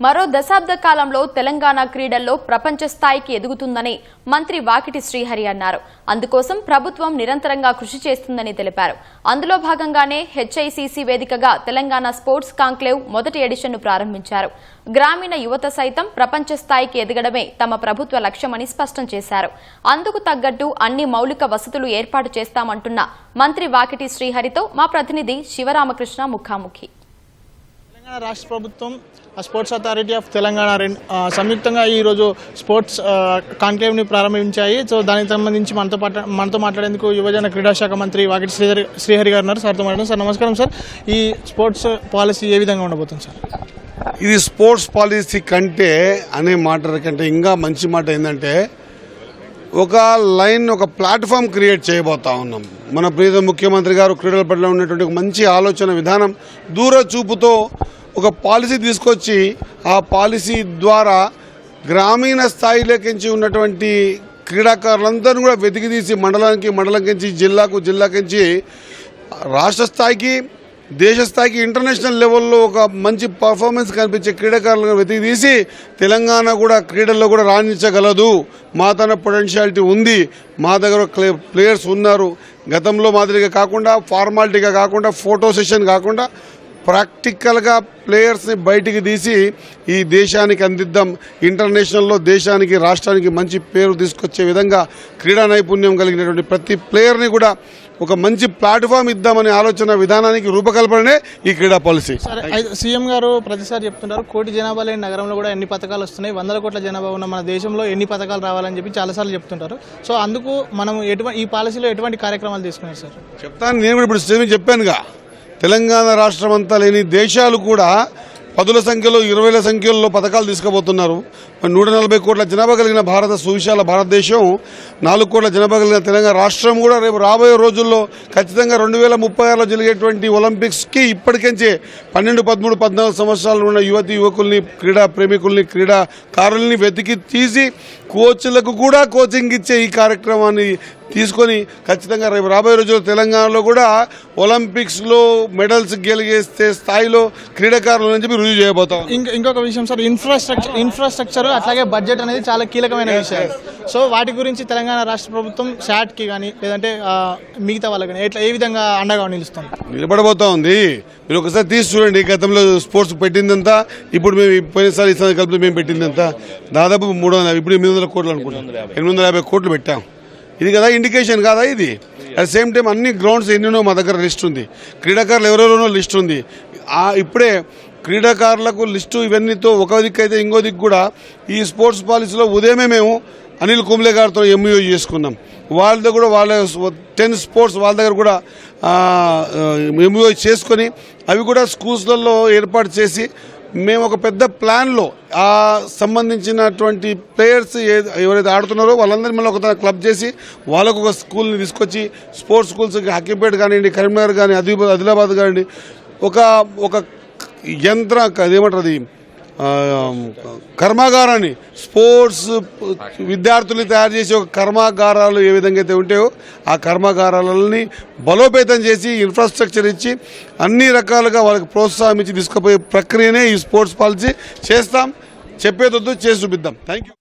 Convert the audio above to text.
మరో దశాబ్ద కాలంలో తెలంగాణ క్రీడల్లో ప్రపంచ స్థాయికి ఎదుగుతుందని మంత్రి వాకిటి శ్రీహరి అన్నారు. అందుకోసం ప్రభుత్వం నిరంతరంగా కృషి చేస్తుందని తెలిపారు. అందులో భాగంగానే హెచ్ఐసిసి వేదికగా తెలంగాణ స్పోర్ట్స్ కాంక్లేవ్ మొదటి ఎడిషన్ను ప్రారంభించారు. గ్రామీణ యువత సైతం ప్రపంచ స్థాయికి ఎదగడమే తమ ప్రభుత్వ లక్ష్యమని స్పష్టం చేశారు. అందుకు తగ్గట్టు అన్ని మౌలిక వసతులు ఏర్పాటు చేస్తామంటున్న మంత్రి వాకిటి శ్రీహరితో మా ప్రతినిధి శివరామకృష్ణ ముఖాముఖి. తెలంగాణ రాష్ట్ర ప్రభుత్వం ఆ స్పోర్ట్స్ అథారిటీ ఆఫ్ తెలంగాణ రెండు సంయుక్తంగా ఈరోజు స్పోర్ట్స్ ఆ, కాన్క్లేవ్ని ప్రారంభించాయి. సో దానికి సంబంధించి మనతో పాట మనతో మాట్లాడేందుకు యువజన క్రీడా శాఖ మంత్రి వాకిటి శ్రీహరి శ్రీహరి గారు ఉన్నారు. సార్తో మాట్లాడారు సార్ నమస్కారం సార్. ఈ స్పోర్ట్స్ పాలసీ ఏ విధంగా ఉండబోతుంది సార్? ఇది స్పోర్ట్స్ పాలసీ కంటే అనే మాట కంటే ఇంకా మంచి మాట ఏంటంటే ఒక లైన్ ఒక ప్లాట్ఫామ్ క్రియేట్ చేయబోతా ఉన్నాం. మన ప్రీత ముఖ్యమంత్రి గారు క్రీడల పట్ల ఉన్నటువంటి ఒక మంచి ఆలోచన విధానం దూర చూపుతో ఒక పాలసీ తీసుకొచ్చి ఆ పాలసీ ద్వారా గ్రామీణ స్థాయిలోకించి ఉన్నటువంటి క్రీడాకారులందరూ కూడా వెతికి తీసి మండలానికి మండలంకించి జిల్లాకు జిల్లాకించి రాష్ట్ర స్థాయికి దేశ స్థాయికి ఇంటర్నేషనల్ లెవెల్లో ఒక మంచి పర్ఫార్మెన్స్ కనిపించే క్రీడాకారులను వెతికి తీసి తెలంగాణ కూడా క్రీడల్లో కూడా రాణించగలదు. మా తన పొటెన్షియాలిటీ ఉంది. మా దగ్గర ప్లేయర్స్ ఉన్నారు. గతంలో మాదిరిగా కాకుండా ఫార్మాలిటీగా కాకుండా ఫోటో సెషన్ కాకుండా ప్రాక్టికల్గా ప్లేయర్స్ని బయటికి తీసి ఈ దేశానికి అందిద్దాం. ఇంటర్నేషనల్లో దేశానికి రాష్ట్రానికి మంచి పేరు తీసుకొచ్చే విధంగా క్రీడా నైపుణ్యం కలిగినటువంటి ప్రతి ప్లేయర్ని కూడా ఒక మంచి ప్లాట్ఫామ్ ఇద్దామనే ఆలోచన విధానానికి రూపకల్పననే ఈ క్రీడా పాలసీ. సీఎం గారు ప్రతిసారి చెప్తుంటారు కోటి జనాభా లేని నగరంలో కూడా ఎన్ని పథకాలు వస్తున్నాయి వందల కోట్ల జనాభా ఉన్న మన దేశంలో ఎన్ని పథకాలు రావాలని చెప్పి చాలాసార్లు చెప్తుంటారు. సో అందుకు మనం ఎటువంటి ఈ పాలసీలో ఎటువంటి కార్యక్రమాలు తీసుకున్నారు సార్? చెప్తాను నేను కూడా ఇప్పుడు చెప్పానుగా తెలంగాణ రాష్ట్రం అంతా లేని దేశాలు కూడా పదుల సంఖ్యలో ఇరవైల సంఖ్యలో పథకాలు తీసుకుపోతున్నారు. నూట నలభై కోట్ల జనాభా కలిగిన భారత సువిశాల భారతదేశం నాలుగు కోట్ల జనాభా కలిగిన తెలంగాణ రాష్ట్రం కూడా రేపు రాబోయే రోజుల్లో ఖచ్చితంగా రెండు వేల ముప్పై ఆరులో జరిగేటువంటి ఒలింపిక్స్కి ఇప్పటికించే పన్నెండు పదమూడు పద్నాలుగు సంవత్సరాలు ఉన్న యువతి యువకుల్ని క్రీడా ప్రేమికుల్ని క్రీడాకారుల్ని వెతికి తీసి కోచ్లకు కూడా కోచింగ్ ఇచ్చే ఈ కార్యక్రమాన్ని తీసుకొని ఖచ్చితంగా రేపు రాబోయే రోజుల్లో తెలంగాణలో కూడా ఒలింపిక్స్లో మెడల్స్ గెలిగేస్తే స్థాయిలో క్రీడాకారులు అని చెప్పి రుజువు చేయబోతాం ఇంక ఇంకొక విషయం సార్ ఇన్ఫ్రాస్ట్రక్చర్ ఇన్ఫ్రాస్ట్రక్చర్ అట్లాగే బడ్జెట్ అనేది చాలా కీలకమైన విషయం. సో వాటి గురించి తెలంగాణ రాష్ట్ర ప్రభుత్వం శాట్కి కానీ లేదంటే ఆ, మిగతా వాళ్ళకి కానీ ఎట్లా ఏ విధంగా అండగా నిలుస్తుంది? నిలబడబోతా ఉంది. మీరు ఒకసారి తీసి చూడండి. గతంలో స్పోర్ట్స్ పెట్టిందంతా ఇప్పుడు మేము పోయినసారి ఈసారి కలిపి మేము పెట్టిందంతా. దాదాపు మూడు వందల ఇప్పుడు ఎనిమిది వందల కోట్లు అనుకుంటాం. ఎనిమిది వందల యాభై కోట్లు పెట్టాం. ఇది కదా ఇండికేషన్ కాదా ఇది? అట్ సేమ్ టైం అన్ని గ్రౌండ్స్ ఎన్నెన్నో మా దగ్గర లిస్ట్ ఉంది. క్రీడాకారులు ఎవరెవరోనో లిస్ట్ ఉంది. ఇప్పుడే క్రీడాకారులకు లిస్టు ఇవన్నీతో ఒక దిక్కు అయితే ఇంకో దిక్కు కూడా ఈ స్పోర్ట్స్ పాలసీలో ఉదయమే మేము అనిల్ కుంబ్లే గారితో ఎంఈఓ చేసుకున్నాం. వాళ్ళ దగ్గర కూడా వాళ్ళ టెన్ స్పోర్ట్స్ వాళ్ళ దగ్గర కూడా ఎంఈఓ చేసుకొని అవి కూడా స్కూల్స్లలో ఏర్పాటు చేసి మేము ఒక పెద్ద ప్లాన్లో ఆ సంబంధించినటువంటి ప్లేయర్స్ ఏ- ఎవరైతే ఆడుతున్నారో వాళ్ళందరినీ మళ్ళీ ఒక క్లబ్ చేసి వాళ్ళకు ఒక స్కూల్ని తీసుకొచ్చి స్పోర్ట్స్ స్కూల్స్ హకీపేట కానివ్వండి కరీంనగర్ కానీ ఆదిలాబాద్ ఆదిలాబాద్ కానివ్వండి ఒక ఒక యంత్ర అదేమంటారు అది? కర్మాగారాన్ని స్పోర్ట్స్ విద్యార్థుల్ని తయారు చేసే ఒక కర్మాగారాలు ఏ విధంగా అయితే ఉంటాయో ఆ కర్మాగారాలని బలోపేతం చేసి ఇన్ఫ్రాస్ట్రక్చర్ ఇచ్చి అన్ని రకాలుగా వాళ్ళకి ప్రోత్సాహం ఇచ్చి తీసుకుపోయే ప్రక్రియనే ఈ స్పోర్ట్స్ పాలసీ చేస్తాం. చెప్పేదొద్దు చేసి చూపిద్దాం. Thank you